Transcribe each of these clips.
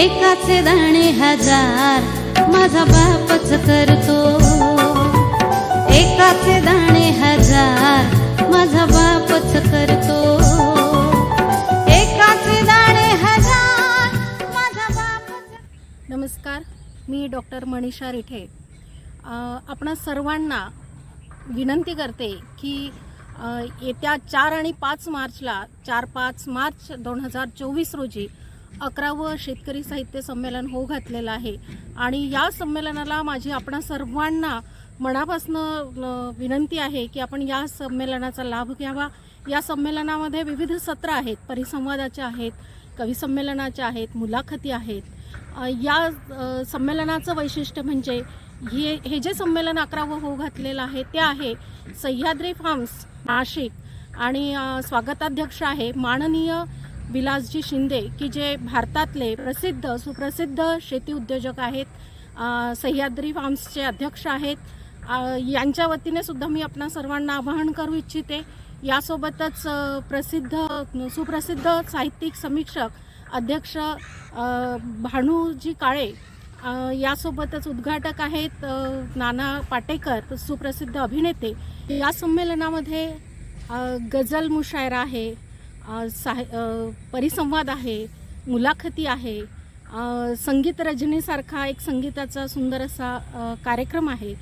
एकाचे दाणे हजार माझा बापच करतो. एकाचे दाणे हजार माझा बापच करतो. एकाचे दाणे हजार माझा बापच नमस्कार मी डॉक्टर मनीषा रिठे. आपण सर्वांना विनंती करते की येत्या चार आणि पाच मार्चला चार पाच मार्च दोन हजार चोवीस रोजी अकरावं शेतकरी साहित्य संमेलन हो घातलेलं आहे. आणि या संमेलनाला माझी आपणा सर्वांना मनापासनं विनंती आहे की आपण या संमेलनाचा लाभ घ्यावा. या संमेलनामध्ये विविध सत्र आहेत. परिसंवादाचे आहेत कविसंमेलनाचे आहेत मुलाखती आहेत. या संमेलनाचं वैशिष्ट्य म्हणजे हे हे जे संमेलन अकरावं होऊ घातलेलं आहे ते आहे सह्याद्री फार्म्स नाशिक. आणि स्वागताध्यक्ष आहे माननीय विलासजी शिंदे की जे भारतातले प्रसिद्ध सुप्रसिद्ध शेती उद्योजक आहेत सह्याद्री फार्म्सचे अध्यक्ष आहेत. यांच्या वतीने सुद्धा मी आपणा सर्वांना आवाहन करू इच्छिते. यासोबतच प्रसिद्ध सुप्रसिद्ध साहित्यिक समीक्षक अध्यक्ष भानूजी काळे यासोबतच उद्घाटक आहेत नाना पाटेकर सुप्रसिद्ध अभिनेते. या संमेलनामध्ये गझल मुशायरा आहे साह परिसंवाद आहे मुलाखती आहे संगीत रजनीसारखा एक संगीताचा सुंदर असा कार्यक्रम आहे.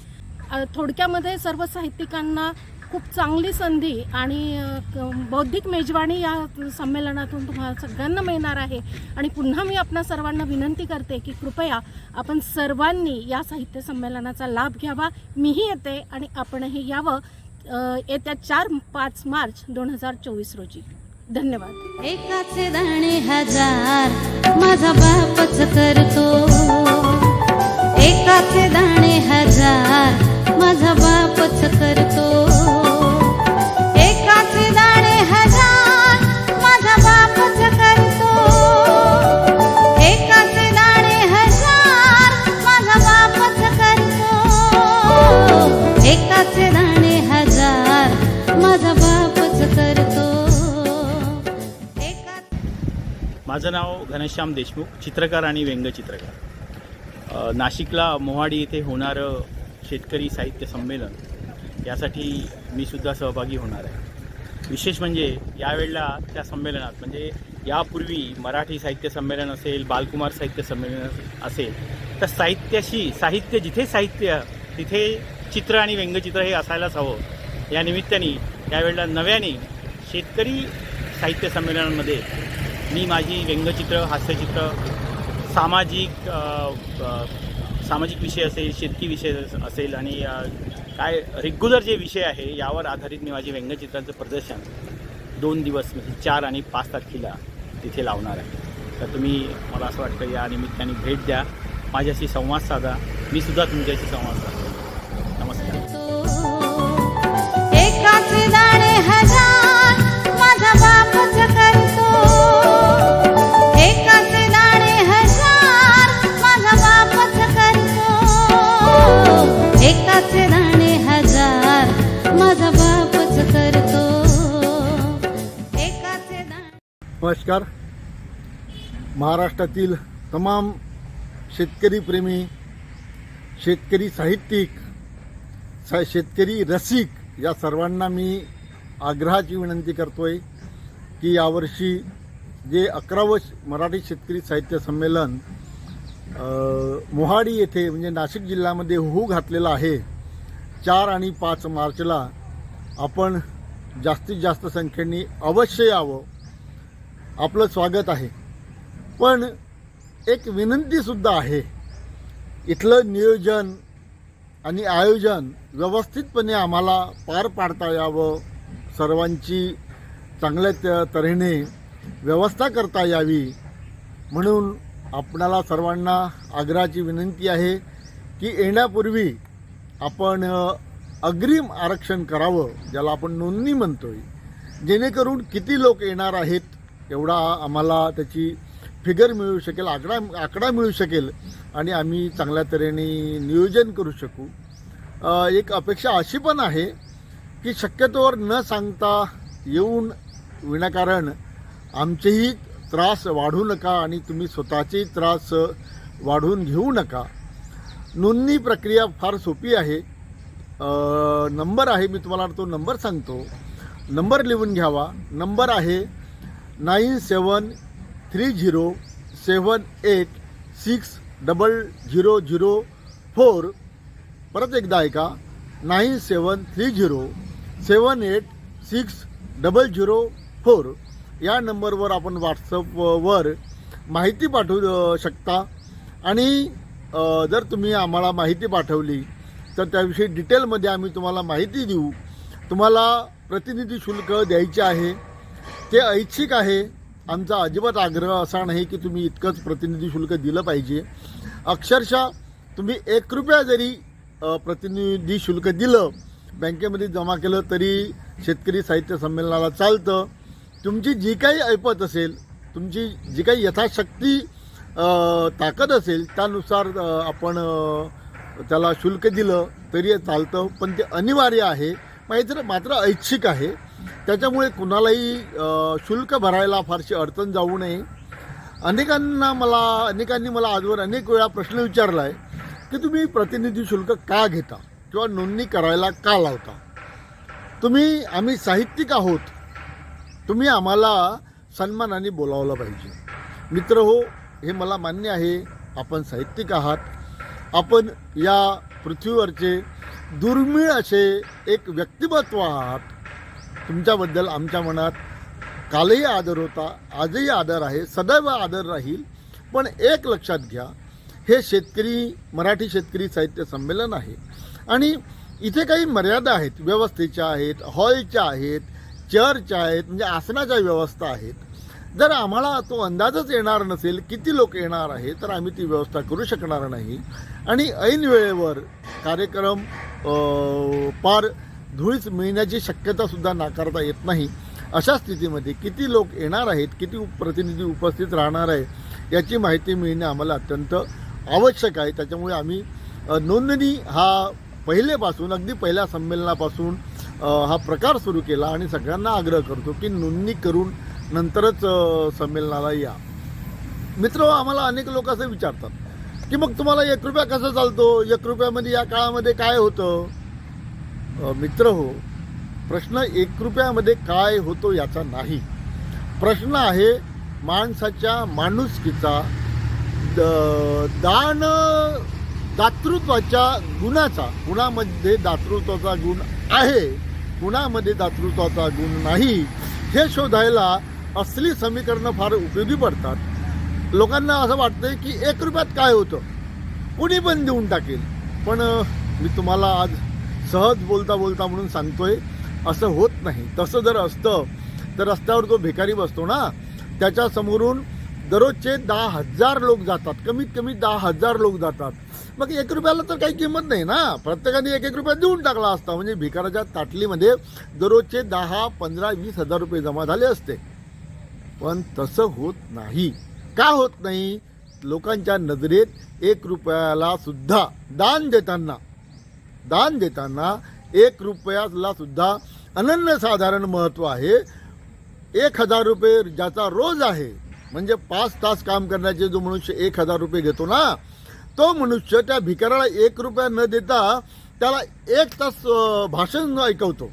थोडक्यामध्ये सर्व साहित्यिकांना खूप चांगली संधी आणि बौद्धिक मेजवानी या संमेलनातून तुम्हाला सगळ्यांना मिळणार आहे. आणि पुन्हा मी आपणा सर्वांना विनंती करते की कृपया आपण सर्वांनी या साहित्य संमेलनाचा लाभ घ्यावा. मीही येते आणि आपणही यावं येत्या चार पाच मार्च दोन हजार चोवीस रोजी. धन्यवाद. एकाचे दाणे हजार माझा बापच माझं नाव घनश्याम देशमुख चित्रकार आणि व्यंगचित्रकार नाशिकला मोहाडी येथे होणारं शेतकरी साहित्य संमेलन यासाठी मी सुद्धा सहभागी होणार आहे. विशेष म्हणजे यावेळेला त्या संमेलनात म्हणजे यापूर्वी मराठी साहित्य संमेलन असेल बालकुमार साहित्य संमेलन असेल तर साहित्याशी साहित्य जिथे साहित्य तिथे चित्र आणि व्यंगचित्र हे असायलाच हवं. या निमित्ताने यावेळेला नव्याने शेतकरी साहित्य संमेलनामध्ये मी माझी व्यंगचित्र हास्यचित्र सामाजिक सामाजिक विषय असेल शेतकी विषय असेल आणि काय रेग्युलर जे विषय आहे यावर आधारित मी माझे व्यंगचित्रांचं प्रदर्शन दोन दिवस म्हणजे चार आणि पाच तारखेला तिथे लावणार आहे. तर तुम्ही मला असं वाटतं या निमित्ताने भेट द्या. माझ्याशी संवाद साधा. मी सुद्धा तुमच्याशी संवाद साधा नमस्कार. महाराष्ट्रातील तमाम शेतकरी प्रेमी शेतकरी साहित्यिक सा शेतकरी रसिक या सर्वांना मी आग्रहाची विनंती करतो आहे की यावर्षी जे अकरावं मराठी शेतकरी साहित्य संमेलन मोहाडी येथे म्हणजे नाशिक जिल्ह्यामध्ये होऊ घातलेलं आहे. चार आणि पाच मार्चला आपण जास्तीत जास्त संख्येने अवश्य यावं. आपलं स्वागत आहे. पण एक विनंतीसुद्धा आहे. इथलं नियोजन आणि आयोजन व्यवस्थितपणे आम्हाला पार पाडता यावं. सर्वांची चांगल्या त- तऱ्हेने व्यवस्था करता यावी. म्हणून आपणाला सर्वांना आग्रहाची विनंती आहे की येण्यापूर्वी आपण अग्रिम आरक्षण करावं ज्याला आपण नोंदणी म्हणतोय. जेणेकरून किती लोक येणार आहेत एवढा आम्हाला त्याची फिगर मिळू शकेल आकडा आकडा मिळू शकेल आणि आम्ही चांगल्या तऱ्हेने नियोजन करू शकू. एक अपेक्षा अशी पण आहे की शक्यतोवर न सांगता येऊन विनाकारण आमचेही त्रास वाढू नका आणि तुम्ही स्वतःचेही त्रास वाढवून घेऊ नका. नोंदणी प्रक्रिया फार सोपी आहे. नंबर आहे मी तुम्हाला तो नंबर सांगतो. नंबर लिहून घ्यावा. नंबर आहे nine seven three zero seven eight six double zero zero four. परत एकदा ऐका. Nine seven three zero seven eight six double zero four. या नंबरवर आपण व्हॉट्सअपवर माहिती पाठवू शकता. आणि जर तुम्ही आम्हाला माहिती पाठवली तर त्याविषयी डिटेलमध्ये आम्ही तुम्हाला माहिती देऊ. तुम्हाला प्रतिनिधी शुल्क द्यायचे आहे. ते ऐच्छिक आहे. आमचा अजिबात आग्रह असा नाही की तुम्ही इतकंच प्रतिनिधी शुल्क दिलं पाहिजे. अक्षरशः तुम्ही एक रुपया जरी प्रतिनिधी शुल्क दिलं बँकेमध्ये जमा केलं तरी शेतकरी साहित्य संमेलनाला चालतं. तुमची जी काही ऐपत असेल तुमची जी काही यथाशक्ती ताकद असेल त्यानुसार आपण त्याला शुल्क दिलं तरी चालतं. पण ते अनिवार्य आहे. माहिती मात्र ऐच्छिक आहे. त्याच्यामुळे कुणालाही शुल्क भरायला फारशी अडचण जाऊ नये. अनेकांना मला अनेकांनी मला आजवर अनेक वेळा प्रश्न विचारला आहे की तुम्ही प्रतिनिधी शुल्क का घेता किंवा नोंदणी करायला का लावता? तुम्ही आम्ही साहित्यिक आहोत. तुम्ही आम्हाला सन्मानाने बोलावलं पाहिजे. मित्र हो हे मला मान्य आहे. आपण साहित्यिक आहात. आपण या पृथ्वीवरचे दुर्मिळ असे एक व्यक्तिमत्व आहात. तुमच्याबद्दल आमच्या मनात कालही आदर होता आजही आदर आहे सदैव आदर राहील. पण एक लक्षात घ्या हे शेतकरी मराठी शेतकरी साहित्य संमेलन आहे. आणि इथे काही मर्यादा आहेत व्यवस्थेच्या आहेत हॉलच्या आहेत चेअरच्या आहेत म्हणजे आसनाच्या व्यवस्था आहेत. जर आम्हाला तो अंदाजच येणार नसेल किती लोक येणार आहे तर आम्ही ती व्यवस्था करू शकणार नाही. आणि ऐन वेळेवर कार्यक्रम पार धुळीच मिळण्याची शक्यतासुद्धा नाकारता येत नाही. अशा स्थितीमध्ये किती लोक येणार आहेत किती प्रतिनिधी उपस्थित राहणार आहे याची माहिती मिळणे आम्हाला अत्यंत आवश्यक आहे. त्याच्यामुळे आम्ही नोंदणी हा पहिलेपासून अगदी पहिल्या संमेलनापासून हा प्रकार सुरू केला आणि सगळ्यांना आग्रह करतो की नोंदणी करून नंतरच संमेलनाला या. मित्र आम्हाला अनेक लोक असं विचारतात की मग तुम्हाला एक रुपया कसं चालतो? एक रुपयामध्ये या काळामध्ये काय होतं? मित्र हो प्रश्न एक रुपयामध्ये काय होतो याचा नाही. प्रश्न आहे माणसाच्या माणुसकीचा द- दान दातृत्वाच्या गुणाचा. कुणामध्ये दातृत्वाचा गुण आहे कुणामध्ये दातृत्वाचा गुण नाही. हे शोधायला असली समीकरणं फार उपयोगी पडतात. लोकांना असं वाटतं की एक रुपयात काय होतं? कुणी पण देऊन टाकेल. पण मी तुम्हाला आज सहज बोलता बोलता म्हणून सांगतोय असं होत नाही. तसं जर असतं तर रस्त्यावर जो भिकारी बसतो ना त्याच्यासमोरून दररोजचे दहा हजार लोक जातात कमीत कमी दहा हजार लोक जातात. मग एक रुपयाला तर काही किंमत नाही ना. प्रत्येकाने एक एक रुपया देऊन टाकला असता. म्हणजे भिकाराच्या ताटलीमध्ये दररोजचे दहा पंधरा वीस हजार रुपये जमा झाले असते. पण तसं होत नाही. का होत नाही? लोकांच्या नजरेत एक रुपयाला सुद्धा दान देताना दान देताना एक रुपयाला सुद्धा अनन्यसाधारण महत्त्व आहे. एक हजार रुपये ज्याचा रोज आहे म्हणजे पाच तास काम करण्याचे जो मनुष्य एक हजार रुपये घेतो ना तो मनुष्य त्या भिकाराला एक रुपया न देता त्याला एक तास भाषण ऐकवतो.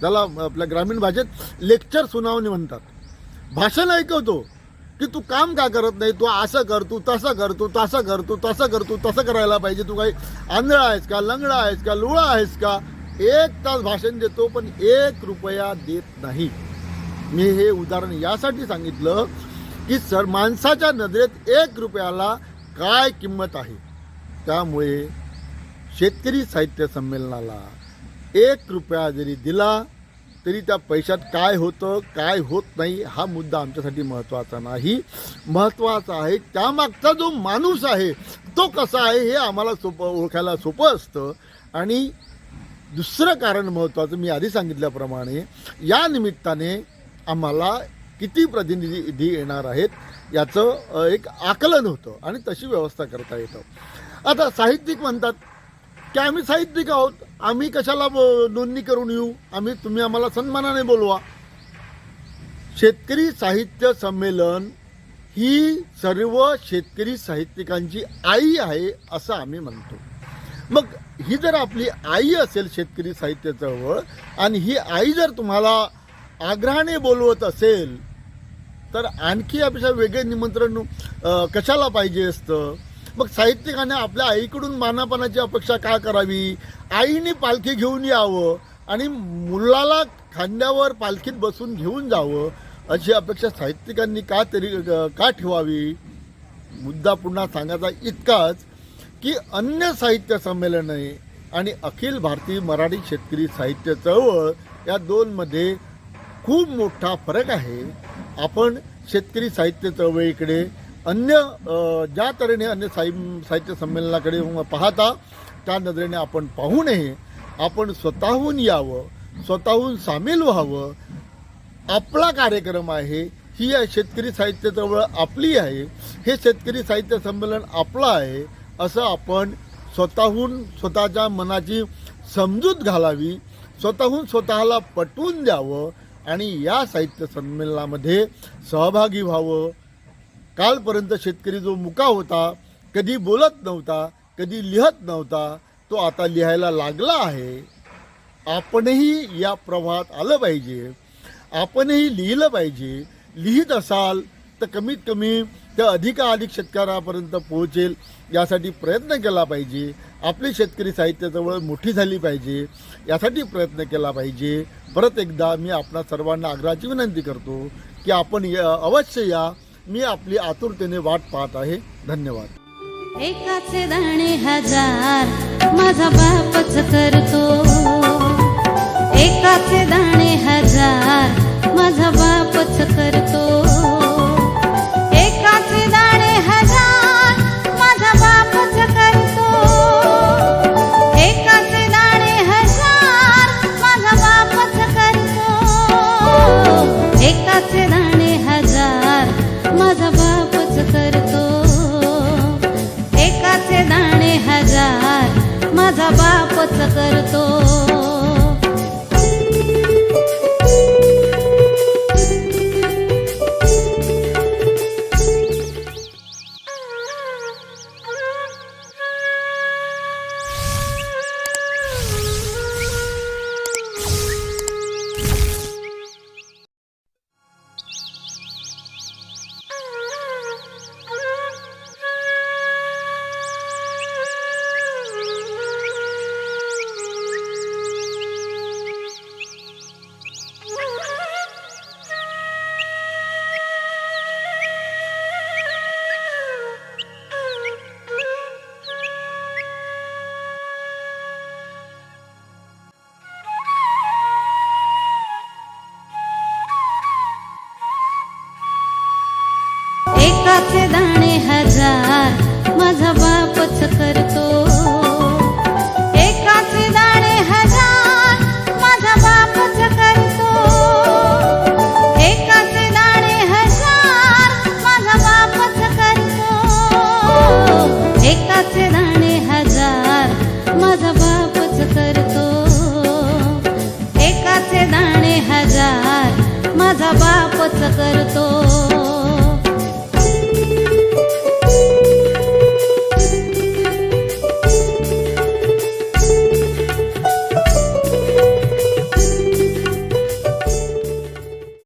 त्याला आपल्या ग्रामीण भाषेत लेक्चर सुनावणी म्हणतात. भाषण ऐकवतो. की तू काम का करत नाही? तू असं कर तू तसं कर तू तसं कर तू तसं कर तू तसं करायला पाहिजे. तू काही आंधळा आहेस का लंगडा आहेस का लुळा आहेस का? एक तास भाषण देतो पण एक रुपया देत नाही. मी हे उदाहरण यासाठी सांगितलं की सर माणसाच्या नजरेत एक रुपयाला काय किंमत आहे? त्यामुळे शेतकरी साहित्य संमेलनाला एक रुपया जरी दिला तरी त्या पैशात काय होतं काय होत नाही हा मुद्दा आमच्यासाठी महत्त्वाचा नाही. महत्त्वाचा आहे त्यामागचा जो माणूस आहे तो कसा आहे हे आम्हाला सोपं ओळखायला सोपं असतं. आणि दुसरं कारण महत्त्वाचं मी आधी सांगितल्याप्रमाणे या निमित्ताने आम्हाला किती प्रतिनिधी येणार आहेत याचं एक आकलन होतं आणि तशी व्यवस्था करता येतं. आता साहित्यिक म्हणतात की आम्ही साहित्यिक आहोत आम्ही कशाला ब- नोंदणी करून येऊ? आम्ही तुम्ही आम्हाला सन्मानाने बोलवा. शेतकरी साहित्य संमेलन ही सर्व शेतकरी साहित्यिकांची आई आहे असं आम्ही म्हणतो. मग ही जर आपली आई असेल शेतकरी साहित्य चळवळ आणि ही आई जर तुम्हाला आग्रहाने बोलवत असेल तर आणखी यापेक्षा वेगळे निमंत्रण कशाला पाहिजे असतं? मग साहित्यिकाने आपल्या आईकडून मानापानाची अपेक्षा का करावी? आईने पालखी घेऊन यावं आणि मुलाला खांद्यावर पालखीत बसून घेऊन जावं अशी अपेक्षा साहित्यिकांनी का तरी का ठेवावी? मुद्दा पुन्हा सांगायचा इतकाच की अन्य साहित्य संमेलने आणि अखिल भारतीय मराठी शेतकरी साहित्य चळवळ या दोनमध्ये खूप मोठा फरक आहे. आपण शेतकरी साहित्य चळवळीकडे अन्य ज्या तऱ्हेने अन्य साहि साहित्य संमेलनाकडे पाहता त्या नजरेने आपण पाहू नये. आपण स्वतःहून यावं स्वतःहून सामील व्हावं. आपला कार्यक्रम आहे ही या शेतकरी साहित्य चळवळ आपली आहे हे शेतकरी साहित्य संमेलन आपलं आहे असं आपण स्वतःहून स्वतःच्या मनाची समजूत घालावी स्वतःहून स्वतःला पटवून द्यावं आणि या साहित्य संमेलनामध्ये सहभागी व्हावं. कालपर्यंत शेतकरी जो मुका होता कधी बोलत नव्हता कधी लिहत नव्हता तो आता लिहायला लागला आहे. आपणही या प्रवाहात आलं पाहिजे. आपणही लिहिलं पाहिजे. लिहित असाल तर कमीत कमी त्या अधिकाधिक शेतकऱ्यापर्यंत पोहोचेल यासाठी प्रयत्न केला पाहिजे. आपली शेतकरी साहित्याजवळ मोठी झाली पाहिजे यासाठी प्रयत्न केला पाहिजे. परत एकदा मी आपणा सर्वांना आग्रहाची विनंती करतो की आपण या- अवश्य या मी आपली आतुरतेने वाट पाहत आहे. धन्यवाद. एकाचे दाणे हजार माझा बापच करतो. एकाचे दाणे हजार माझा बापच करतो. लाखाचे दाणे हजार माझा बापच करतो. एकाचे दाणे हजार माझा बापच करतो.